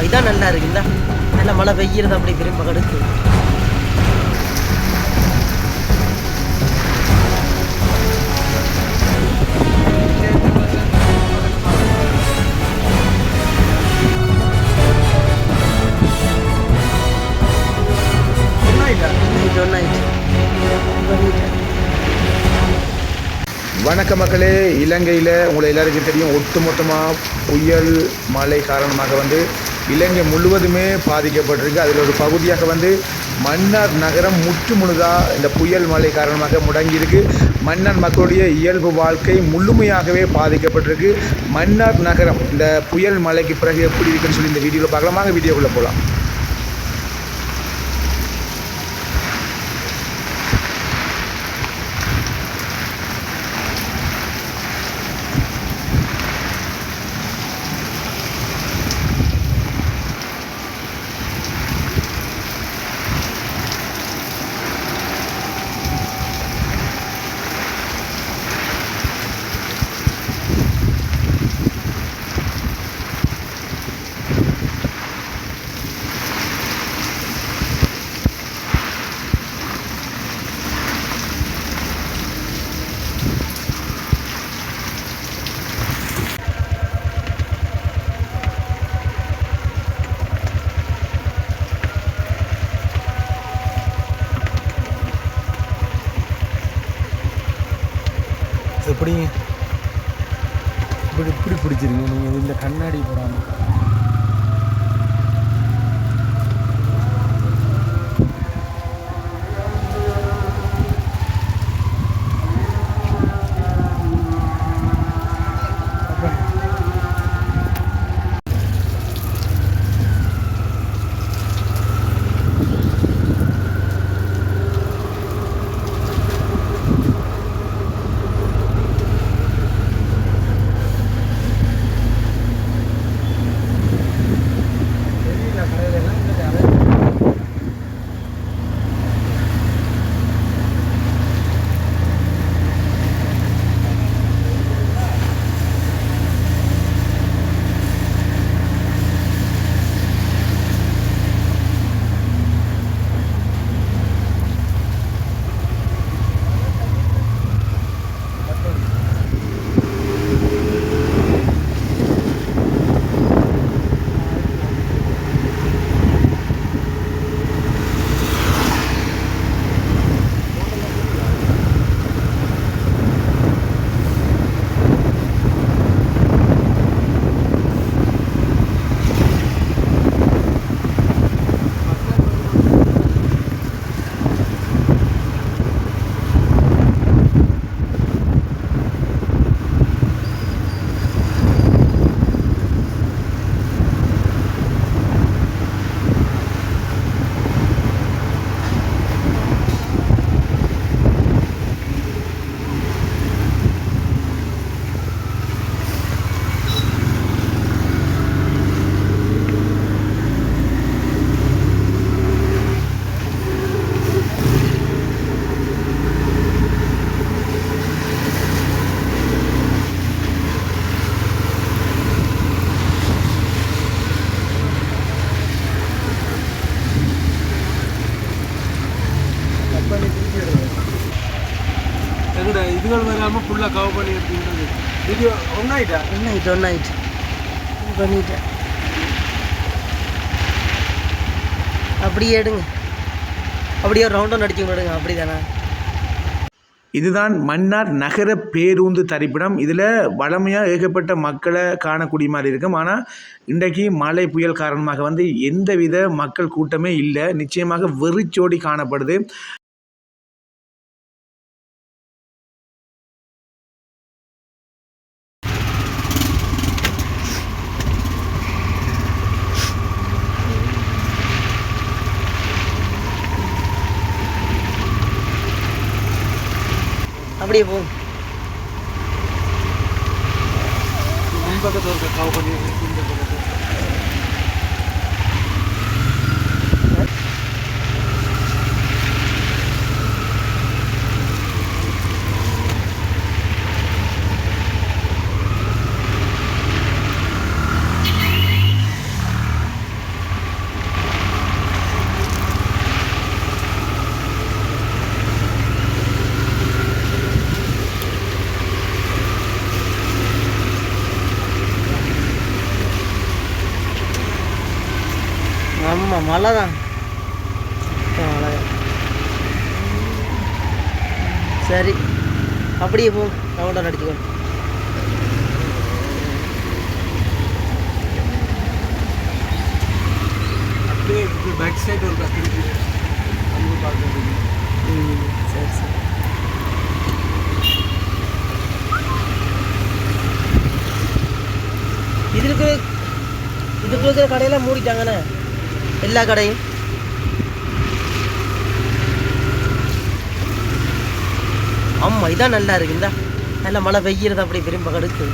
ஆமாம் இதான் நல்லா இருக்கு நல்லா நல்ல மழை பெய்யறது அப்படி விரும்ப கடுக்கு வணக்க மக்களே. இலங்கையில் உங்களை எல்லாருக்கும் தெரியும் ஒட்டுமொத்தமாக புயல் மழை காரணமாக வந்து இலங்கை முழுவதுமே பாதிக்கப்பட்டிருக்கு. அதில் ஒரு பகுதியாக வந்து மன்னார் நகரம் முற்று முழுதாக இந்த புயல் மழை காரணமாக முடங்கியிருக்கு. மன்னார் மக்களுடைய இயல்பு வாழ்க்கை முழுமையாகவே பாதிக்கப்பட்டிருக்கு. மன்னார் நகரம் இந்த புயல் மழைக்கு பிறகு எப்படி இருக்குன்னு சொல்லி இந்த வீடியோவில் பார்க்கலாம்? வீடியோக்குள்ளே போகலாம். எப்படி? இப்படி இப்படி பிடிச்சிருங்க. நீங்கள் இந்த கண்ணாடி போடாமல் வராமல் ஃபுல்லாக கவர் பண்ணி எடுத்துக்கிட்டு வீடியோ ஒன்றாயிட்டா ஒன்னாயிட்டு ஒன்னாயிட்டு பண்ணிட்டேன் அப்படியே எடுங்க. அப்படியே ரவுண்டும் அடிச்சு விடுங்க. அப்படி தானே இதுதான் மன்னார் நகர பேருந்து தரிப்பிடம். இதில் வளமையாக ஏகப்பட்ட மக்களை காணக்கூடிய மாதிரி இருக்கும். ஆனால் இன்றைக்கு மழை புயல் காரணமாக வந்து எந்தவித மக்கள் கூட்டமே இல்லை. நிச்சயமாக வெறிச்சோடி காணப்படுது. அப்படியே போ முன்பக்கத்தில் இருக்க கவர் பண்ணி இந்த பக்கத்தில் ஆமாம் மழை தான் மழை. சரி. அப்படியே போ. ரவுண்டாக அடிச்சுக்கோ அப்படியே பேக் சைடு ஒரு திருப்பி அங்கே பார்க்கறதுக்கு ம் சரி சரி. இதுக்கு இதுக்கு இருக்கிற கடையெல்லாம் மூடிட்டாங்கண்ணே. எல்லா கடையும். ஆமாம் இதான் நல்லா இருக்கு இந்த. நல்ல மழை பெய்யறது அப்படி விரும்ப கடுக்கு